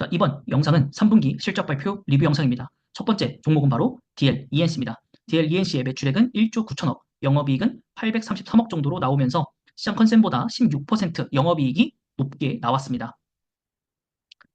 자, 이번 영상은 3분기 실적 발표 리뷰 영상입니다. 첫 번째 종목은 바로 DL ENC입니다. DL ENC의 매출액은 1조 9천억, 영업이익은 833억 정도로 나오면서 시장 컨센보다 16% 영업이익이 높게 나왔습니다.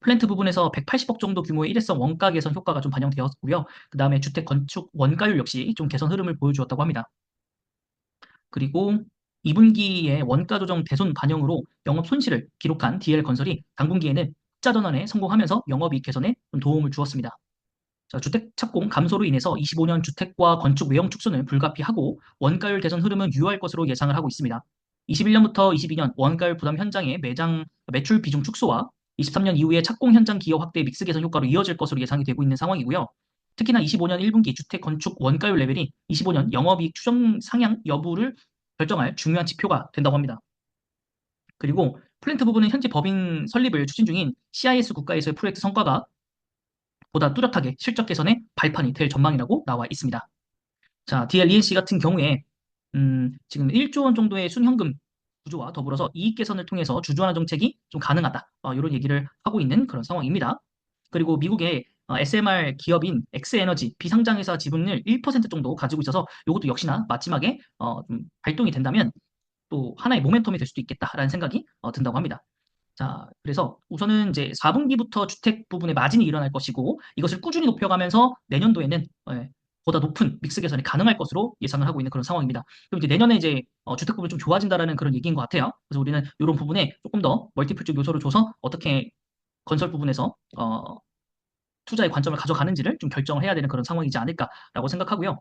플랜트 부분에서 180억 정도 규모의 일회성 원가 개선 효과가 좀 반영되었고요. 그 다음에 주택 건축 원가율 역시 좀 개선 흐름을 보여주었다고 합니다. 그리고 2분기에 원가 조정 대손 반영으로 영업 손실을 기록한 DL건설이 당분기에는 흑자 전환에 성공하면서 영업이익 개선에 도움을 주었습니다. 자, 주택 착공 감소로 인해서 25년 주택과 건축 외형 축소는 불가피하고 원가율 개선 흐름은 유효할 것으로 예상을 하고 있습니다. 21년부터 22년 원가율 부담 현장의 매장 매출 비중 축소와 23년 이후에 착공 현장 기여 확대 믹스 개선 효과로 이어질 것으로 예상이 되고 있는 상황이고요. 특히나 25년 1분기 주택 건축 원가율 레벨이 25년 영업이익 추정 상향 여부를 결정할 중요한 지표가 된다고 합니다. 그리고 플랜트 부분은 현재 법인 설립을 추진 중인 CIS 국가에서의 프로젝트 성과가 보다 뚜렷하게 실적 개선의 발판이 될 전망이라고 나와 있습니다. 자, DLENC 같은 경우에 음, 지금 1조 원 정도의 순현금 구조와 더불어서 이익 개선을 통해서 주주환원 정책이 좀 가능하다. 어, 이런 얘기를 하고 있는 그런 상황입니다. 그리고 미국의 어, SMR 기업인 엑스에너지 비상장회사 지분을 1% 정도 가지고 있어서 이것도 역시나 마지막에 어, 좀 발동이 된다면 또 하나의 모멘텀이 될 수도 있겠다라는 생각이 어, 든다고 합니다. 자, 그래서 우선은 이제 4분기부터 주택 부분에 마진이 일어날 것이고 이것을 꾸준히 높여가면서 내년도에는 예, 보다 높은 믹스 개선이 가능할 것으로 예상을 하고 있는 그런 상황입니다. 그럼 이제 내년에 이제 어, 주택 부분 좀 좋아진다라는 그런 얘기인 것 같아요. 그래서 우리는 이런 부분에 조금 더 멀티플적 요소를 줘서 어떻게 건설 부분에서 어, 투자의 관점을 가져가는지를 좀 결정을 해야 되는 그런 상황이지 않을까라고 생각하고요.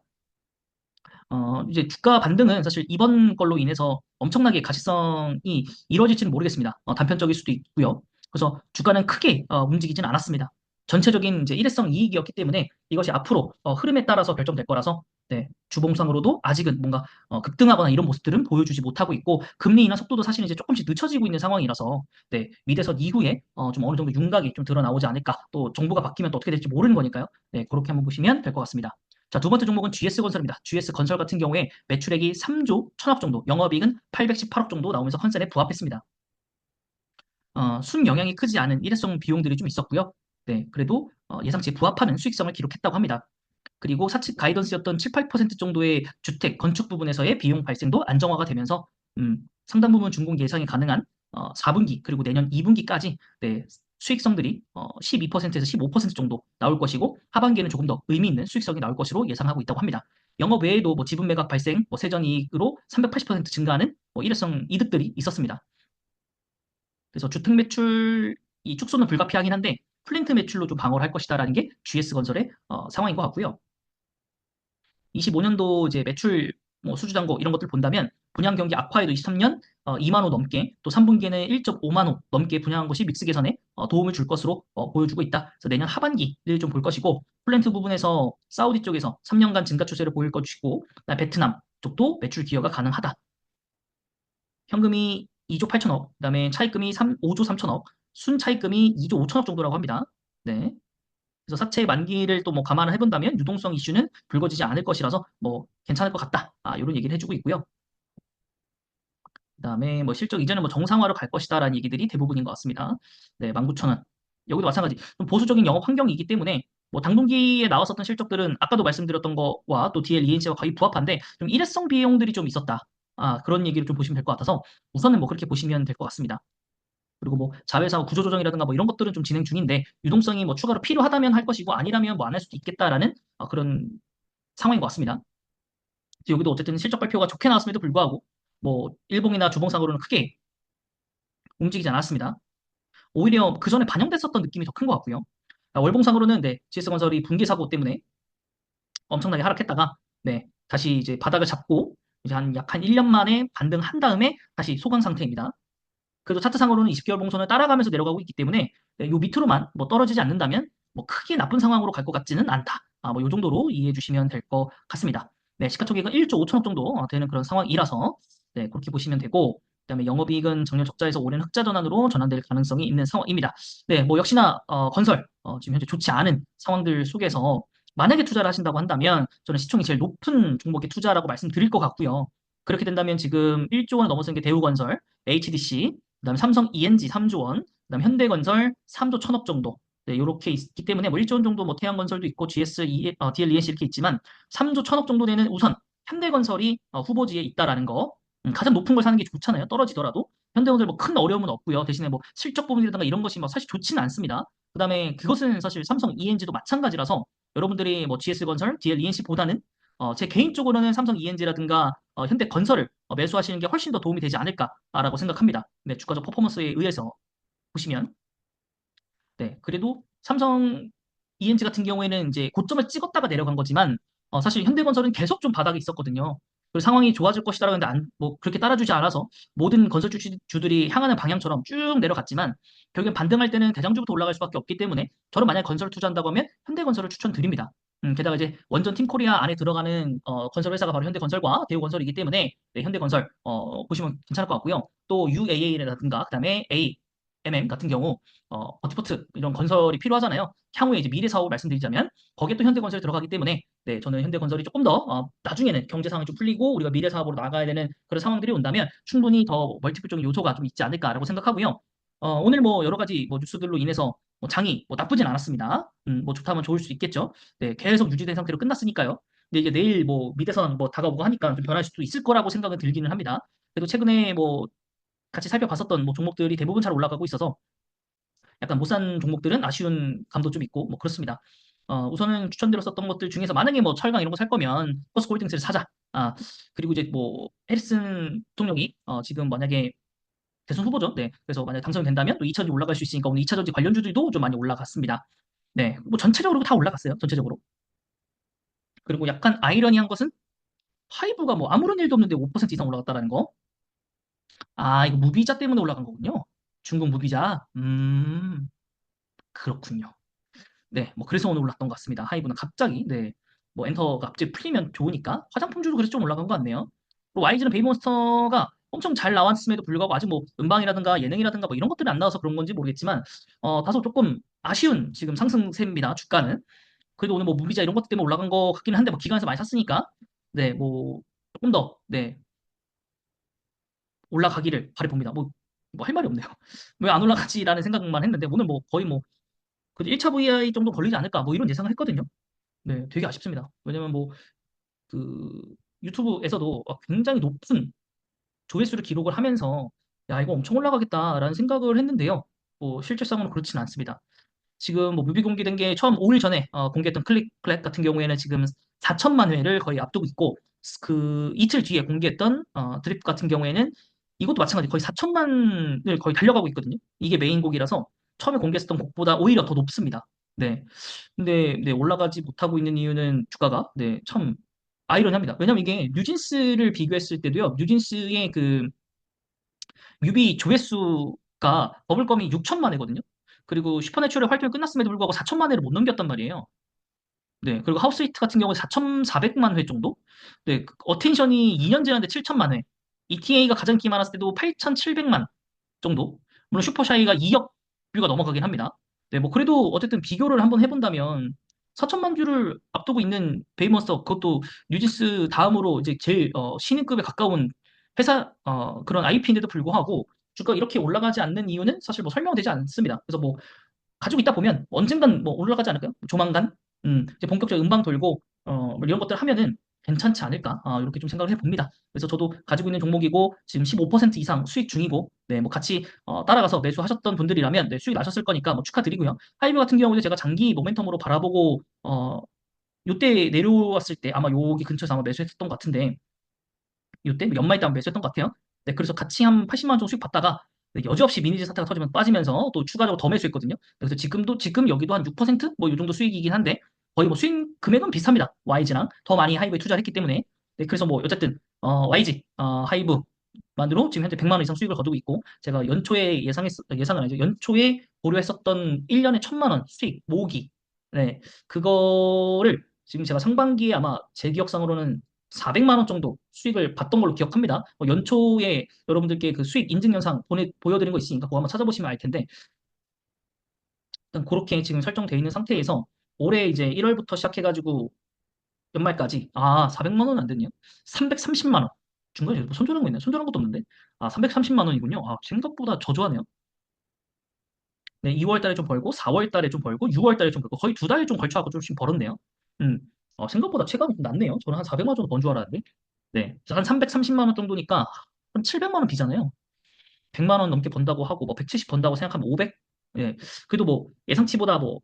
어, 이제 주가 반등은 사실 이번 걸로 인해서 엄청나게 가시성이 이루어질지는 모르겠습니다. 어, 단편적일 수도 있고요. 그래서 주가는 크게 어, 움직이진 않았습니다. 전체적인 이제 일회성 이익이었기 때문에 이것이 앞으로 어, 흐름에 따라서 결정될 거라서 네, 주봉상으로도 아직은 뭔가 어, 급등하거나 이런 모습들은 보여주지 못하고 있고 금리 인하 속도도 사실 이제 조금씩 늦춰지고 있는 상황이라서 네, 미대선 이후에 어, 좀 어느 정도 윤곽이 좀 드러나오지 않을까 또 정부가 바뀌면 또 어떻게 될지 모르는 거니까요. 네, 그렇게 한번 보시면 될 것 같습니다. 자, 두 번째 종목은 GS건설입니다. GS건설 같은 경우에 매출액이 3조 1천억 정도, 영업이익은 818억 정도 나오면서 컨센에 부합했습니다. 어, 순 영향이 크지 않은 일회성 비용들이 좀 있었고요. 네, 그래도 어, 예상치에 부합하는 수익성을 기록했다고 합니다. 그리고 사측 가이던스였던 7, 8% 정도의 주택, 건축 부분에서의 비용 발생도 안정화가 되면서 음, 상당 부분 준공 예상이 가능한 어, 4분기 그리고 내년 2분기까지 네, 수익성들이 어, 12%에서 15% 정도 나올 것이고 하반기에는 조금 더 의미 있는 수익성이 나올 것으로 예상하고 있다고 합니다. 영업 외에도 뭐 지분 매각 발생, 뭐 세전이익으로 380% 증가하는 뭐 일회성 이득들이 있었습니다. 그래서 주택 매출 이 축소는 불가피하긴 한데 플랜트 매출로 좀 방어를 할 것이다라는 게 GS건설의 어, 상황인 것 같고요. 25년도 이제 매출 뭐 수주 잔고 이런 것들 본다면 분양 경기 악화에도 23년 어, 2만 호 넘게 또 3분기에는 1.5만 호 넘게 분양한 것이 믹스 개선에 어, 도움을 줄 것으로 어, 보여주고 있다. 그래서 내년 하반기를 좀 볼 것이고 플랜트 부분에서 사우디 쪽에서 3년간 증가 추세를 보일 것이고 베트남 쪽도 매출 기여가 가능하다. 현금이 2조 8천억, 그다음에 차입금이 3, 5조 3천억, 순 차입금이 2조 5천억 정도라고 합니다. 네. 그래서 사채 만기를 또 뭐 감안을 해본다면 유동성 이슈는 불거지지 않을 것이라서 뭐 괜찮을 것 같다. 아, 이런 얘기를 해주고 있고요. 그 다음에 뭐 실적 이전에 뭐 정상화로 갈 것이다라는 얘기들이 대부분인 것 같습니다. 네, 19,000원. 여기도 마찬가지. 좀 보수적인 영업 환경이기 때문에 뭐 당분기에 나왔었던 실적들은 아까도 말씀드렸던 거와 또 DL, ENC와 거의 부합한데 좀 일회성 비용들이 좀 있었다. 아, 그런 얘기를 좀 보시면 될 것 같아서 우선은 뭐 그렇게 보시면 될 것 같습니다. 그리고 뭐 자회사 구조조정이라든가 뭐 이런 것들은 좀 진행 중인데 유동성이 뭐 추가로 필요하다면 할 것이고 아니라면 뭐 안 할 수도 있겠다라는 어, 그런 상황인 것 같습니다. 여기도 어쨌든 실적 발표가 좋게 나왔음에도 불구하고 뭐 일봉이나 주봉상으로는 크게 움직이지 않았습니다. 오히려 그 전에 반영됐었던 느낌이 더 큰 것 같고요. 아, 월봉상으로는 네, GS건설이 분기 사고 때문에 엄청나게 하락했다가 네, 다시 이제 바닥을 잡고 이제 한약한 1년 만에 반등한 다음에 다시 소강 상태입니다. 그래도 차트상으로는 20개월 봉선을 따라가면서 내려가고 있기 때문에 네, 요 밑으로만 뭐 떨어지지 않는다면 뭐 크게 나쁜 상황으로 갈 것 같지는 않다. 아, 뭐요 정도로 이해해 주시면 될 것 같습니다. 네, 시가총액은 1조 5천억 정도 어, 되는 그런 상황이라서 네, 그렇게 보시면 되고 그다음에 영업이익은 정년 적자에서 올해는 흑자 전환으로 전환될 가능성이 있는 상황입니다. 네, 뭐 역시나 어, 건설 어, 지금 현재 좋지 않은 상황들 속에서 만약에 투자를 하신다고 한다면 저는 시총이 제일 높은 종목에 투자라고 말씀드릴 것 같고요. 그렇게 된다면 지금 1조 원을 넘어선 게 대우건설, HDC, 그다음에 삼성 ENG 3조 원, 그다음에 현대건설 3조 1천억 정도 네, 이렇게 있기 때문에 뭐 1조 원 정도 뭐 태양건설도 있고 GS, E, 어, DL, ENC 이렇게 있지만 3조 1천억 정도 되는 우선 현대건설이 어, 후보지에 있다라는 거 음, 가장 높은 걸 사는 게 좋잖아요. 떨어지더라도 현대건설 뭐큰 어려움은 없고요. 대신에 뭐 실적 부분이라든가 이런 것이 뭐 사실 좋지는 않습니다. 그다음에 그것은 사실 삼성 ENG도 마찬가지라서 여러분들이 뭐 GS건설, DL, ENC보다는 어, 제 개인적으로는 삼성 ENG라든가 어, 현대건설을 어, 매수하시는 게 훨씬 더 도움이 되지 않을까라고 생각합니다. 네, 주가적 퍼포먼스에 의해서 보시면 네, 그래도 삼성 ENG 같은 경우에는 이제 고점을 찍었다가 내려간 거지만 어, 사실 현대건설은 계속 좀 바닥에 있었거든요. 상황이 좋아질 것이라고 했는데 안, 뭐 그렇게 따라주지 않아서 모든 건설 주들이 향하는 방향처럼 쭉 내려갔지만 결국엔 반등할 때는 대장주부터 올라갈 수밖에 없기 때문에 저는 만약 건설을 투자한다고 하면 현대건설을 추천드립니다. 음, 게다가 이제 원전 팀코리아 안에 들어가는 어, 건설 회사가 바로 현대건설과 대우건설이기 때문에 네, 현대건설 어, 보시면 괜찮을 것 같고요. 또 UAA라든가 그다음에 A, MM 같은 경우 어, 버티포트 이런 건설이 필요하잖아요. 향후에 이제 미래 사업을 말씀드리자면 거기에 또 현대건설이 들어가기 때문에 네, 저는 현대건설이 조금 더 어, 나중에는 경제 상황이 좀 풀리고 우리가 미래 사업으로 나가야 되는 그런 상황들이 온다면 충분히 더 멀티플적인 요소가 좀 있지 않을까라고 생각하고요. 어, 오늘 뭐 여러 가지 뭐 뉴스들로 인해서 뭐 장이 뭐 나쁘진 않았습니다. 음, 뭐 좋다면 좋을 수 있겠죠. 네, 계속 유지된 상태로 끝났으니까요. 근데 이제 내일 뭐 미대선 뭐 다가오고 하니까 좀 변할 수도 있을 거라고 생각은 들기는 합니다. 그래도 최근에 뭐 같이 살펴봤었던 뭐 종목들이 대부분 잘 올라가고 있어서 약간 못 산 종목들은 아쉬운 감도 좀 있고 뭐 그렇습니다. 어, 우선은 추천드렸었던 것들 중에서 만약에 뭐 철강 이런 거 살 거면 포스코홀딩스를 사자. 아, 그리고 이제 뭐 해리슨 대통령이 어, 지금 만약에 대선 후보죠. 네. 그래서 만약 당선이 된다면 또 2차전지 올라갈 수 있으니까 오늘 2차전지 관련주들도 좀 많이 올라갔습니다. 네. 뭐 전체적으로 다 올라갔어요. 전체적으로. 그리고 약간 아이러니한 것은 하이브가 뭐 아무런 일도 없는데 5% 이상 올라갔다라는 거. 아, 이거 무비자 때문에 올라간 거군요. 중국 무비자. 음, 그렇군요. 네, 뭐 그래서 오늘 올랐던 것 같습니다. 하이브는 갑자기, 네, 뭐 엔터가 갑자기 풀리면 좋으니까 화장품주도 그래서 좀 올라간 것 같네요. 그리고 YG는 베이몬스터가 엄청 잘 나왔음에도 불구하고 아직 뭐 음방이라든가 예능이라든가 뭐 이런 것들이 안 나와서 그런 건지 모르겠지만 어, 다소 조금 아쉬운 지금 상승세입니다. 주가는. 그래도 오늘 뭐 무비자 이런 것 때문에 올라간 것 같기는 한데 뭐 기관에서 많이 샀으니까 네, 뭐 조금 더 네, 올라가기를 바라봅니다. 뭐 뭐 할 말이 없네요. 왜 안 올라가지라는 생각만 했는데 오늘 뭐 거의 뭐 그래도 1차 VI 정도 걸리지 않을까 뭐 이런 예상을 했거든요. 네, 되게 아쉽습니다. 왜냐면 뭐 그 유튜브에서도 굉장히 높은 조회수를 기록을 하면서 야 이거 엄청 올라가겠다라는 생각을 했는데요. 뭐 실질상으로 그렇지는 않습니다. 지금 뭐 뮤비 공개된 게 처음 5일 전에 어, 공개했던 클릭 클랩 같은 경우에는 지금 4천만 회를 거의 앞두고 있고 그 이틀 뒤에 공개했던 어, 드립 같은 경우에는 이것도 마찬가지 거의 4천만을 거의 달려가고 있거든요. 이게 메인 곡이라서 처음에 공개했던 곡보다 오히려 더 높습니다. 네. 근데 네, 올라가지 못하고 있는 이유는 주가가 네, 참 아이러니합니다. 왜냐면 이게 뉴진스를 비교했을 때도요. 뉴진스의 그 뮤비 조회수가 버블검이 6천만 회거든요. 그리고 슈퍼내추럴 활동이 끝났음에도 불구하고 4천만 회를 못 넘겼단 말이에요. 네, 그리고 하우스히트 같은 경우는 4,400만 회 정도? 네, 그 어텐션이 2년 지났는데 7천만 회. ETA가 가장 인기 많았을 때도 8,700만 정도? 물론 슈퍼샤이가 2억 뷰가 넘어가긴 합니다. 네, 뭐 그래도 어쨌든 비교를 한번 해본다면 4천만 뷰를 앞두고 있는 베이먼스터 그것도 뉴진스 다음으로 이제 제일 어, 신인급에 가까운 회사 어, 그런 IP인데도 불구하고 주가 이렇게 올라가지 않는 이유는 사실 뭐 설명되지 않습니다. 그래서 뭐 가지고 있다 보면 언젠간 뭐 올라가지 않을까요? 조만간 음, 이제 본격적인 음방 돌고 어, 뭐 이런 것들 하면은 괜찮지 않을까? 아, 이렇게 좀 생각을 해봅니다. 그래서 저도 가지고 있는 종목이고 지금 15% 이상 수익 중이고 네, 뭐 같이 어, 따라가서 매수하셨던 분들이라면 네, 수익 나셨을 거니까 뭐 축하드리고요. 하이브 같은 경우는 제가 장기 모멘텀으로 바라보고 어, 요때 내려왔을 때 아마 여기 근처에서 아마 매수했었던 것 같은데 요때 연말 때 한번 매수했던 것 같아요. 네, 그래서 같이 한 80만 원 정도 수익 받다가 네, 여지없이 미니지 사태가 터지면 빠지면서 또 추가적으로 더 매수했거든요. 그래서 지금도 지금 여기도 한 6%뭐 이 정도 수익이긴 한데 거의 뭐 수익 금액은 비슷합니다. YG랑 더 많이 하이브에 투자를 했기 때문에 네, 그래서 뭐 어쨌든 어, YG 어, 하이브 만으로 지금 현재 100만 원 이상 수익을 거두고 있고 제가 연초에 예상했 예상은 아니죠. 연초에 고려했었던 1년에 1000만 원 수익 모으기 네 그거를 지금 제가 상반기에 아마 제 기억상으로는 400만 원 정도 수익을 봤던 걸로 기억합니다. 뭐 연초에 여러분들께 그 수익 인증 영상 보내 보여드린 거 있으니까 그거 한번 찾아보시면 알 텐데 일단 그렇게 지금 설정되어 있는 상태에서 올해 이제 1월부터 시작해가지고 연말까지 아 400만 원은 안 됐네요. 330만 원 중간에 뭐 손절한 거 있나요? 손절한 것도 없는데 아 330만 원이군요. 아 생각보다 저조하네요. 네, 2월 달에 좀 벌고 4월 달에 좀 벌고 6월 달에 좀 벌고 거의 두달좀 걸쳐하고 좀 벌었네요. 음, 어, 생각보다 체감이 좀 낮네요. 저는 한 400만 원 정도 번 줄 알았는데. 네, 한 330만 원 정도니까 한 700만 원 비잖아요. 100만 원 넘게 번다고 하고 뭐 170 번다고 생각하면 500? 예. 그래도 뭐 예상치보다 뭐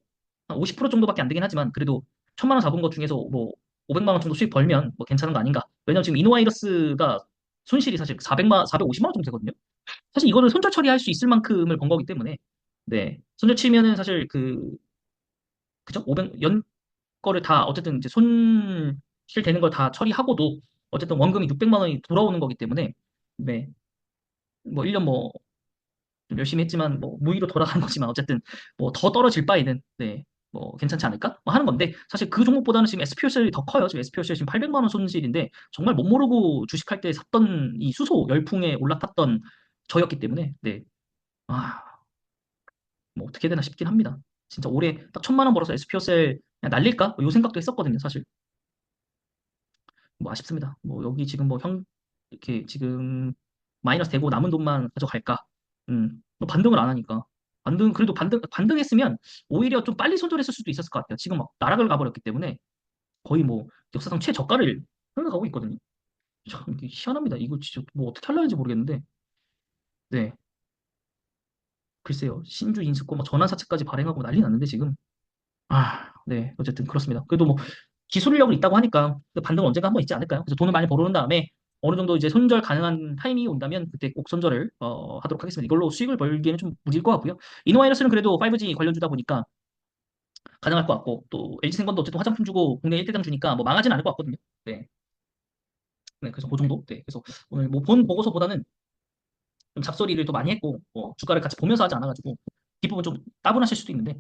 한 50% 정도밖에 안 되긴 하지만 그래도 1000만 원 잡은 것 중에서 뭐 500만 원 정도 수익 벌면 뭐 괜찮은 거 아닌가? 왜냐면 지금 이노와이러스가 손실이 사실 400만 450만 원 정도 되거든요. 사실 이거를 손절 처리할 수 있을 만큼을 번 거기 때문에 네. 손절 치면은 사실 그 그죠? 500연 거를 다 어쨌든 이제 손실 되는 걸 다 처리하고도 어쨌든 원금이 600만 원이 돌아오는 거기 때문에 네. 뭐 1년 뭐좀 열심히 했지만 뭐 무의로 돌아가는 거지만 어쨌든 뭐 더 떨어질 바에는 네. 뭐 괜찮지 않을까? 뭐 하는 건데 사실 그 종목보다는 지금 SPOCI 더 커요. 지금 SPOCI 지금 800만 원 손실인데 정말 못 모르고 주식할 때 샀던 이 수소 열풍에 올라탔던 저였기 때문에 네. 아, 뭐 어떻게 되나 싶긴 합니다. 진짜 올해 딱 천만 원 벌어서 SPOCI 그냥 날릴까? 뭐 요 생각도 했었거든요, 사실. 뭐 아쉽습니다. 뭐 여기 지금 뭐 형 이렇게 지금 마이너스 되고 남은 돈만 가져갈까? 음, 뭐 반등을 안 하니까. 반등 그래도 반등 반등했으면 오히려 좀 빨리 손절했을 수도 있었을 것 같아요. 지금 막 나락을 가버렸기 때문에 거의 뭐 역사상 최저가를 생각하고 있거든요. 참 희한합니다. 이거 진짜 뭐 어떻게 하려 는지 모르겠는데. 네, 글쎄요. 신주 인수권 막 전환사채까지 발행하고 난리 났는데 지금. 아, 네. 어쨌든 그렇습니다. 그래도 뭐 기술력은 있다고 하니까 그 반등은 언젠가 한번 있지 않을까요? 그래서 돈을 많이 벌어놓은 다음에 어느 정도 이제 손절 가능한 타이밍이 온다면 그때 꼭 손절을 어, 하도록 하겠습니다. 이걸로 수익을 벌기에는 좀 무리일 것 같고요. 이노와이러스는 그래도 5G 관련주다 보니까 가능할 것 같고 또 LG생건도 어쨌든 화장품 주고 국내 1대장 주니까 뭐 망하진 않을 것 같거든요. 네. 네, 그래서 그 정도. 네, 그래서 오늘 뭐 본 보고서보다는 좀 잡소리를 더 많이 했고 뭐 주가를 같이 보면서 하지 않아가지고 뒷부분 좀 따분하실 수도 있는데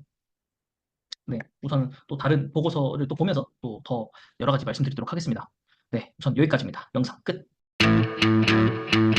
네, 우선 또 다른 보고서를 또 보면서 또 더 여러 가지 말씀드리도록 하겠습니다. 네, 우선 여기까지입니다. 영상 끝. Música